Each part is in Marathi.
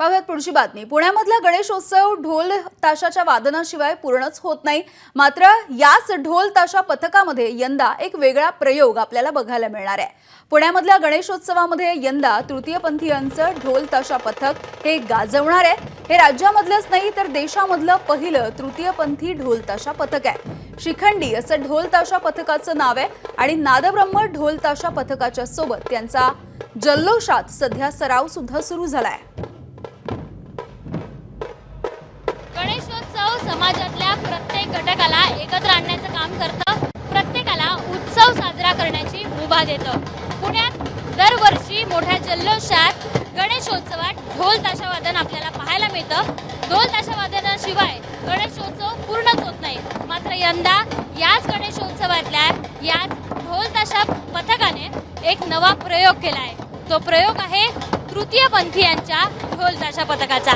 पाहूयात पुढची बातमी. पुण्यामधला गणेशोत्सव ढोल ताशाच्या वादनाशिवाय पूर्णच होत नाही. मात्र याच ढोल ताशा पथकामध्ये यंदा एक वेगळा प्रयोग आपल्याला बघायला मिळणार आहे. पुण्यामधल्या गणेशोत्सवामध्ये यंदा तृतीयपंथीयांचं ढोल ताशा पथक हे गाजवणार आहे. हे राज्यामधलंच नाही तर देशामधलं पहिलं तृतीयपंथी ढोल ताशा पथक आहे. शिखंडी असं ढोल ताशा पथकाचं नाव आहे आणि नादब्रह्म ढोल ताशा पथकाच्या सोबत त्यांचा जल्लोषात सध्या सराव सुद्धा सुरू झाला आहे समाजातल्या प्रत्येक घटकाला एकत्र आणण्याचं काम करतं. प्रत्येकाला उत्सव साजरा करण्याची मुभा देतं. पुण्यात दरवर्षी मोठ्या जल्लोषात गणेशोत्सवात ढोल ताशावादन आपल्याला पाहायला मिळतं. ढोल ताशावादनाशिवाय गणेशोत्सव पूर्णच होत नाही. मात्र यंदा याच गणेशोत्सवातल्या याच ढोल ताशा पथकाने एक नवा प्रयोग केला आहे तो प्रयोग आहे तृतीयपंथीयांच्या ढोल ताशा पथकाचा.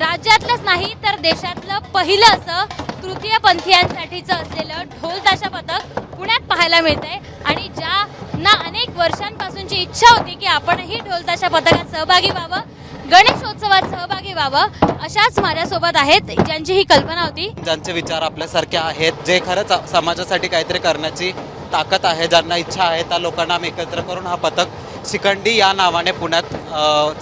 राज्यातलंच नाही तर देशातलं पहिलं असं तृतीयपंथीयांसाठीचं असलेलं ढोल ताशा पथक पुण्यात पाहायला मिळतंय. आणि ज्या ना अनेक वर्षांपासूनची इच्छा होती की आपणही ढोल ताशा पथकात सहभागी व्हावं गणेशोत्सवात सहभागी व्हावं अशाच माझ्यासोबत आहेत ज्यांची ही कल्पना होती. ज्यांचे विचार आपल्यासारखे आहेत जे खरंच समाजासाठी काहीतरी करण्याची ताकद आहे ज्यांना इच्छा आहे त्या लोकांना आम्ही एकत्र करून हा पथक शिखंडी या नावाने पुण्यात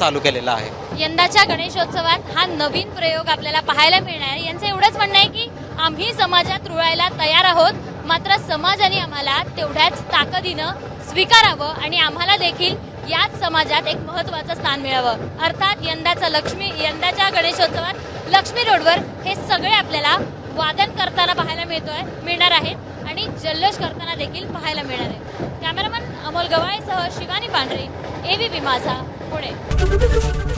चालू केलेला आहे. यंदाच्या गणेशोत्सवात हा नवीन प्रयोग आपल्याला पाहायला मिळणार आहे. यांचं एवढंच म्हणणं आहे की आम्ही समाजात रुळायला तयार आहोत. मात्र समाजाने आम्हाला तेवढ्याच ताकदीनं स्वीकारावं आणि आम्हाला देखील याच समाजात एक महत्वाचं स्थान मिळावं. अर्थात यंदाचा लक्ष्मी यंदाच्या गणेशोत्सवात लक्ष्मी रोडवर हे सगळे आपल्याला वादन करताना पाहायला मिळतोय मिळणार आहे आणि जल्लोष करताना देखील पाहायला मिळणार आहे कॅमेरामन अमोल गवाळेसह शिवानी पांढरे एबीपी माझा पुणे.